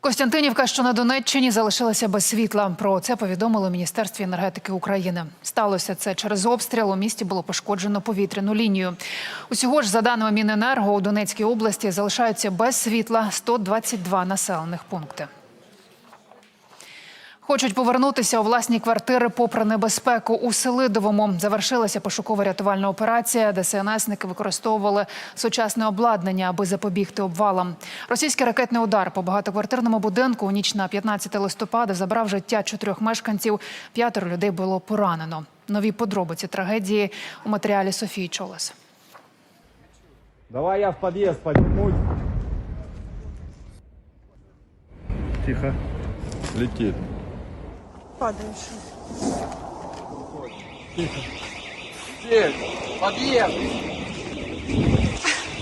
Костянтинівка, що на Донеччині, залишилася без світла. Про це повідомило Міністерство енергетики України. Сталося це через обстріл. У місті було пошкоджено повітряну лінію. Усього ж, за даними Міненерго, у Донецькій області залишаються без світла 122 населених пункти. Хочуть повернутися у власні квартири попри небезпеку у Селидовому. Завершилася пошуково-рятувальна операція. ДСНСники використовували сучасне обладнання, аби запобігти обвалам. Російський ракетний удар по багатоквартирному будинку у ніч на 15 листопада забрав життя чотирьох мешканців. П'ятеро людей було поранено. Нові подробиці трагедії у матеріалі Софії Чолес. Давай я в подъезд поднимусь. Тихо. Летит.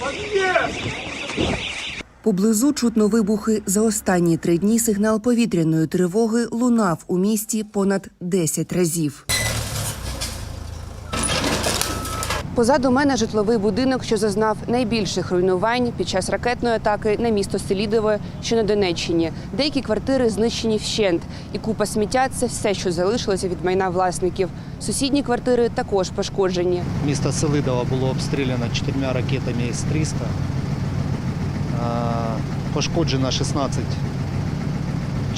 Подъезд! Поблизу чутно вибухи. За останні три дні сигнал повітряної тривоги лунав у місті понад 10 разів. Позаду мене житловий будинок, що зазнав найбільших руйнувань під час ракетної атаки на місто Селідове, що на Донеччині. Деякі квартири знищені вщент, і купа сміття це все, що залишилося від майна власників. Сусідні квартири також пошкоджені. Місто Селидово було обстріляно чотирма ракетами С-300. А, Пошкоджено 16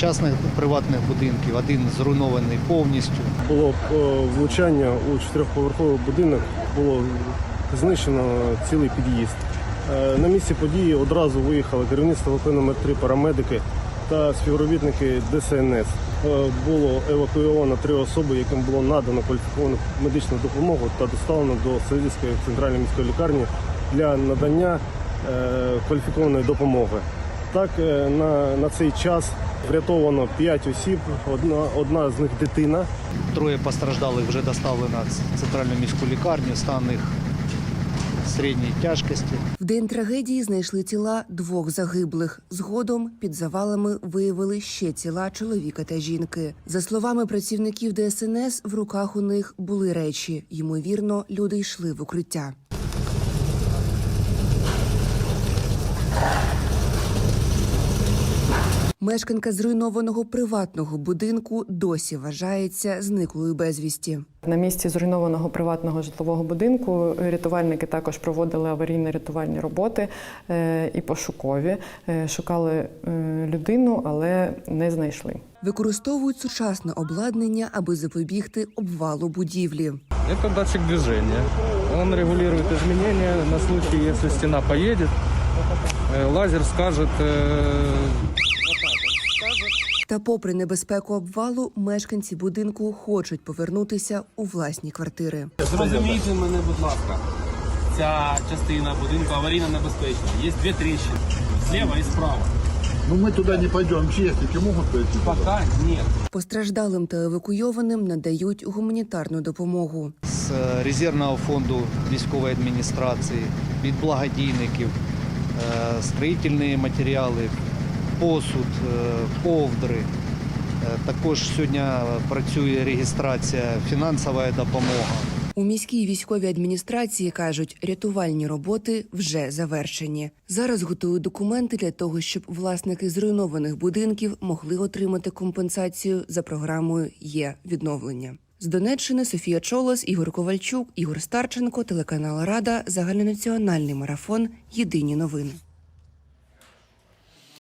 частних приватних будинків, один зруйнований повністю. було е, влучання у чотирьохповерховий будинок, було знищено цілий під'їзд. Е, На місці події одразу виїхали керівництво ВП номер 3 парамедики та співробітники ДСНС. Е, Було евакуйовано три особи, яким було надано кваліфіковану медичну допомогу та доставлено до Сирійської центральної міської лікарні для надання кваліфікованої допомоги. Так, е, на, на цей час врятовано 5 осіб, одна, одна з них дитина. Троє постраждалих вже доставлено в центральну міську лікарню, стан їх середньої тяжкості. В день трагедії знайшли тіла двох загиблих. Згодом під завалами виявили ще тіла чоловіка та жінки. За словами працівників ДСНС, в руках у них були речі. Ймовірно, люди йшли в укриття. Мешканка зруйнованого приватного будинку досі вважається зниклою безвісті. На місці зруйнованого приватного житлового будинку рятувальники також проводили аварійно-рятувальні роботи е, і пошукові. Е, Шукали е, людину, але не знайшли. Використовують сучасне обладнання, аби запобігти обвалу будівлі. Это датчик движения. Он регулирует изменения на случай, если стена поедет. Э, Лазер скажет... Та, попри небезпеку обвалу, мешканці будинку хочуть повернутися у власні квартири. Зрозумійте мене, будь ласка. Ця частина будинку аварійно небезпечна. Є дві тріщини. Зліва і справа. Ну мы туда не пойдем. Честники могут пойти? туда? Пока ні. Постраждалим та евакуйованим надають гуманітарну допомогу. З е, резервного фонду військової адміністрації, від благодійників, е, строїтельні матеріали, посуд, е, ковдри. Е, Також сьогодні працює реєстрація, фінансова допомога. У міській військовій адміністрації кажуть, рятувальні роботи вже завершені. Зараз готують документи для того, щоб власники зруйнованих будинків могли отримати компенсацію за програмою Є відновлення. З Донеччини Софія Чолос, Ігор Ковальчук, Ігор Старченко, телеканал Рада, загальнонаціональний марафон. Єдині новини.